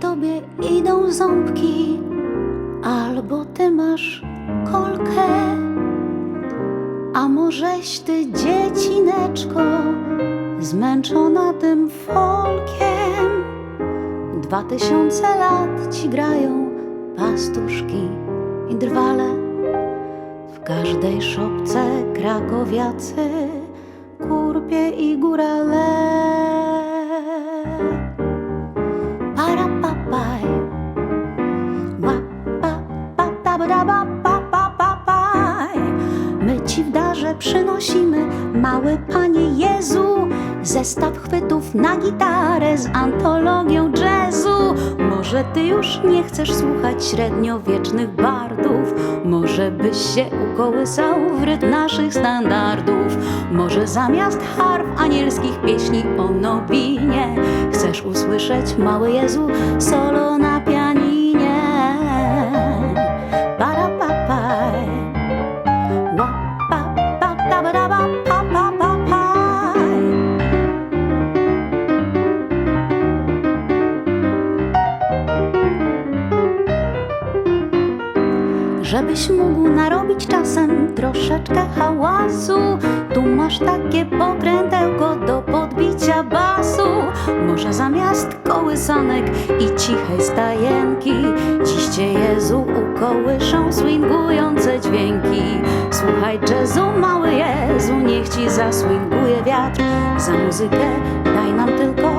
tobie idą ząbki, albo ty masz kolkę. A możeś ty, dziecineczko, zmęczona tym folkiem. Dwa tysiące lat ci grają pastuszki i drwale. W każdej szopce krakowiacy, kurpie i górale. Mały Panie Jezu, zestaw chwytów na gitarę z antologią jazzu. Może ty już nie chcesz słuchać średniowiecznych bardów, może byś się ukołysał w rytm naszych standardów. Może zamiast harf anielskich pieśni o nowinie, chcesz usłyszeć, mały Jezu, solo Żebyś mógł narobić czasem troszeczkę hałasu. Tu masz takie pokrętełko do podbicia basu. Może zamiast kołysanek i cichej stajenki Dziś cię Jezu ukołyszą swingujące dźwięki. Słuchaj jazzu, mały Jezu, niech ci zaswinguje wiatr. Za muzykę daj nam tylko